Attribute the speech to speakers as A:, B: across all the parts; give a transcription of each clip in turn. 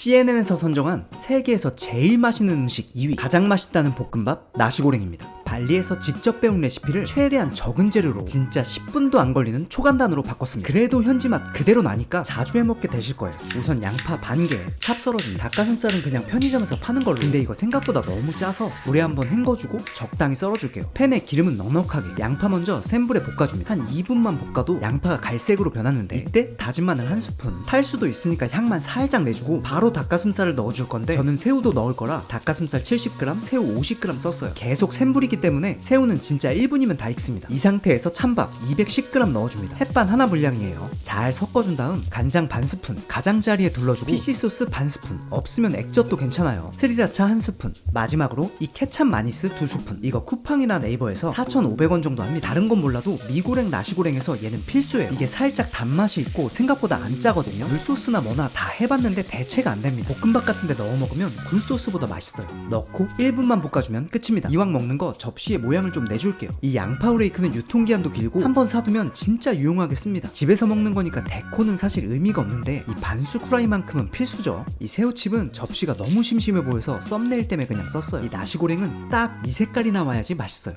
A: CNN에서 선정한 세계에서 제일 맛있는 음식 2위 가장 맛있다는 볶음밥 나시고랭입니다. 발리에서 직접 배운 레시피를 최대한 적은 재료로 진짜 10분도 안 걸리는 초간단으로 바꿨습니다. 그래도 현지 맛 그대로 나니까 자주 해먹게 되실 거예요. 우선 양파 반개, 찹 썰어준 닭가슴살은 그냥 편의점에서 파는 걸로. 근데 이거 생각보다 너무 짜서 물에 한번 헹궈주고 적당히 썰어줄게요. 팬에 기름은 넉넉하게. 양파 먼저 센 불에 볶아줍니다. 한 2분만 볶아도 양파가 갈색으로 변하는데 이때 다진 마늘 한 스푼, 탈 수도 있으니까 향만 살짝 내주고 바로 닭가슴살을 넣어줄 건데 저는 새우도 넣을 거라 닭가슴살 70g, 새우 50g 썼어요. 계속 센 불이기 때문에 새우는 진짜 1분이면 다 익습니다. 이 상태에서 찬밥 210g 넣어줍니다. 햇반 하나 분량이에요. 잘 섞어준 다음 간장 반 스푼, 가장자리에 둘러주고 피시 소스 반 스푼, 없으면 액젓도 괜찮아요. 스리라차 한 스푼, 마지막으로 이 케찹 마니스 두 스푼. 이거 쿠팡이나 네이버에서 4,500원 정도 합니다. 다른 건 몰라도 미고랭, 나시고랭에서 얘는 필수예요. 이게 살짝 단맛이 있고 생각보다 안 짜거든요. 굴소스나 뭐나 다 해봤는데 대체가 안 됩니다. 볶음밥 같은데 넣어 먹으면 굴소스보다 맛있어요. 넣고 1분만 볶아주면 끝입니다. 이왕 먹는 거 접시에 모양을 좀 내줄게요. 이 양파 후레이크는 유통기한도 길고 한번 사두면 진짜 유용하게 씁니다. 집에서 먹는 거니까 데코는 사실 의미가 없는데 이 반수 후라이만큼은 필수죠. 이 새우칩은 접시가 너무 심심해 보여서 썸네일 때문에 그냥 썼어요. 이 나시고랭은 딱 이 색깔이 나와야지 맛있어요.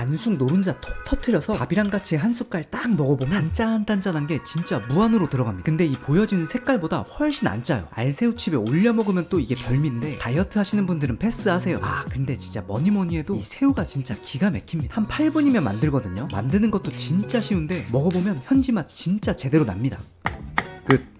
A: 반숙 노른자 톡 터트려서 밥이랑 같이 한 숟갈 딱 먹어보면 단짠단짠한 게 진짜 무한으로 들어갑니다. 근데 이 보여지는 색깔보다 훨씬 안 짜요. 알새우칩에 올려 먹으면 또 이게 별미인데 다이어트 하시는 분들은 패스하세요. 아 근데 진짜 뭐니 뭐니 해도 이 새우가 진짜 기가 막힙니다. 한 8분이면 만들거든요. 만드는 것도 진짜 쉬운데 먹어보면 현지 맛 진짜 제대로 납니다. 끝.